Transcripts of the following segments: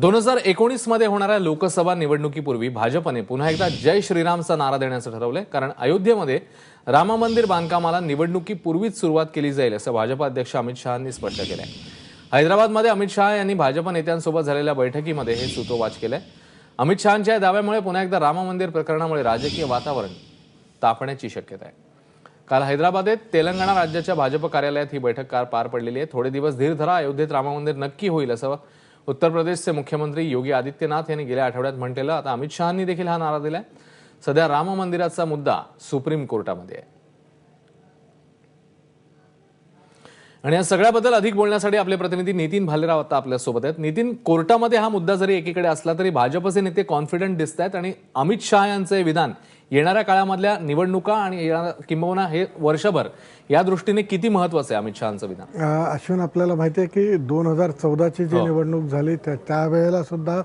दोन हजार एकोणीसमध्ये होणाऱ्या लोकसभा निवडणुकीपूर्वी भाजपने पुन्हा एकदा जय श्रीरामचा नारा देण्याचं ठरवलंय. कारण अयोध्येमध्ये राम मंदिर बांधकामाला निवडणुकीपूर्वीच सुरुवात केली जाईल असं भाजप अध्यक्ष अमित शहानी स्पष्ट केलंय. हैदराबादमध्ये अमित शहा यांनी भाजप नेत्यांसोबत झालेल्या बैठकीमध्ये हे सूतोवाच केलंय. अमित शहांच्या या दाव्यामुळे पुन्हा एकदा राम मंदिर प्रकरणामुळे राजकीय वातावरण तापण्याची शक्यता आहे. काल हैदराबादेत तेलंगणा राज्याच्या भाजप कार्यालयात ही बैठक काल पार पडलेली आहे. थोडे दिवस धीर धरा अयोध्येत राम मंदिर नक्की होईल असं उत्तर प्रदेशचे मुख्यमंत्री योगी आदित्यनाथ यांनी गेल्या आठवड्यात म्हटलेलं आता अमित शहांनी देखील हा नारा दिलाय. सध्या राम मंदिराचा मुद्दा सुप्रीम कोर्टामध्ये आहे. आणि या सगळ्याबद्दल अधिक बोलण्यासाठी आपले प्रतिनिधी नितीन भालेराव आता आपल्यासोबत आहेत. नितीन कोर्टामध्ये हा मुद्दा जरी एकीकडे असला तरी भाजपचे नेते कॉन्फिडंट दिसत आहेत आणि अमित शहा यांचं हे विधान येणाऱ्या काळामधल्या निवडणुका आणि किंबहुना हे वर्षभर या दृष्टीने किती महत्वाचं आहे अमित शहाचं विधान? अश्विन आपल्याला माहिती आहे की दोन हजार चौदाची जी निवडणूक झाली त्या त्यावेळेला सुद्धा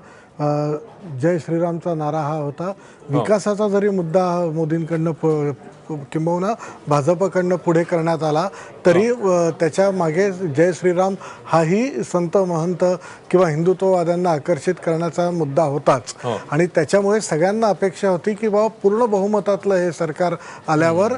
जय श्रीरामचा नारा हा होता. विकासाचा जरी मुद्दा हा मोदींकडनं प- किंबहुना भाजपकडनं पुढे करण्यात आला तरी अ, त्याच्यामागे जय श्रीराम हाही संत महंत किंवा हिंदुत्ववाद्यांना आकर्षित करण्याचा मुद्दा होताच. हो. आणि त्याच्यामुळे सगळ्यांना अपेक्षा होती की बाबा पूर्ण बहुमतातलं हे सरकार आल्यावर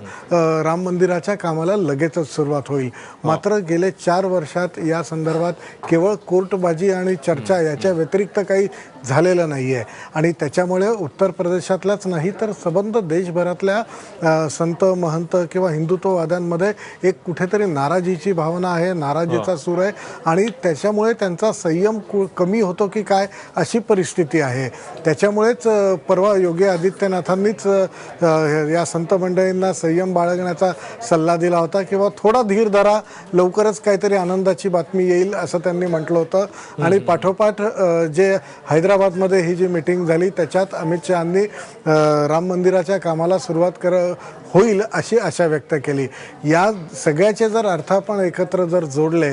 राम मंदिराच्या कामाला लगेचच सुरुवात होईल. मात्र गेले चार वर्षात या संदर्भात केवळ कोर्टबाजी आणि चर्चा याच्या व्यतिरिक्त काही झालेलं नाही आहे आणि त्याच्यामुळे उत्तर प्रदेशातल्याच नाही तर सबंध देशभरातल्या संत महंत किंवा हिंदुत्ववाद्यांमध्ये एक कुठेतरी नाराजीची भावना आहे नाराजीचा सूर आहे. आणि त्याच्यामुळे त्यांचा संयम कु- कमी होतो की काय अशी परिस्थिती आहे. त्याच्यामुळेच परवा योगी आदित्यनाथांनीच या संत मंडळींना संयम बाळगण्याचा सल्ला दिला होता किंवा थोडा धीर धरा लवकरच काहीतरी आनंदाची बातमी येईल असं त्यांनी म्हटलं होतं. आणि पाठोपाठ जे हैदराबादमध्ये ही जी मिटिंग झाली त्याच्यात अमित शहांनी राम मंदिराच्या कामाला सुरुवात कर होईल अशी आशा व्यक्त केली. या सगळ्याचे जर अर्थ आपण एकत्र जर जोडले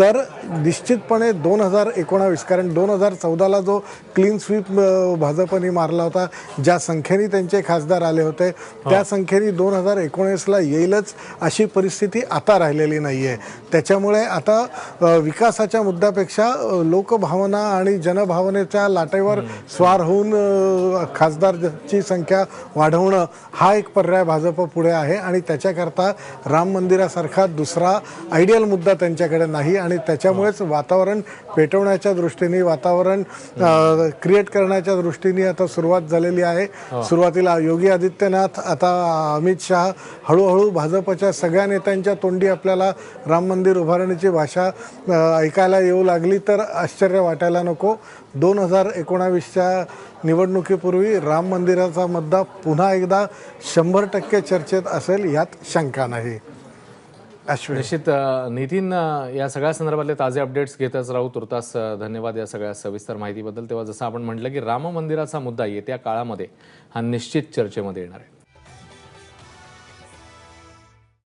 तर निश्चितपणे दोन हजार एकोणावीस कारण दोन हजार चौदाला जो क्लीन स्वीप भाजपने मारला होता ज्या संख्येने त्यांचे खासदार आले होते त्या संख्येने दोन हजार एकोणीसला येईलच अशी परिस्थिती आता राहिलेली नाही आहे त्याच्यामुळे आता विकासाच्या मुद्द्यापेक्षा लोकभावना आणि जनभावनेच्या लाटेवर स्वार होऊन खासदारची संख्या वाढवणं हा एक पर्याय भाजप पुढे आहे आणि त्याच्याकरता राम मंदिरासारखा दुसरा आयडियल मुद्दा त्यांच्याकडे नाही आणि त्याच्यामुळेच वातावरण पेटवण्याच्या दृष्टीने वातावरण क्रिएट करण्याच्या दृष्टीने आता सुरुवात झालेली आहे. सुरुवातीला योगी आदित्यनाथ आता अमित शहा हळूहळू भाजपच्या सगळ्या नेत्यांच्या तोंडी आपल्याला राम मंदिर उभारण्याची भाषा ऐकायला येऊ लागली तर आश्चर्य वाटायला नको. दोन हजार एकोणावीसच्या निवडणुकीपूर्वी राम मंदिराचा मुद्दा पुन्हा एकदा शंभर टक्के चर्चेत असेल यात शंका नाही. निश्चित नितीन या सगळ्या संदर्भातले ताजे अपडेट्स घेतच राहू. तुर्तास धन्यवाद या सगळ्या सविस्तर माहितीबद्दल. तेव्हा जसं आपण म्हटलं की राम मंदिराचा मुद्दा येत्या काळामध्ये हा निश्चित चर्चेमध्ये येणार आहे.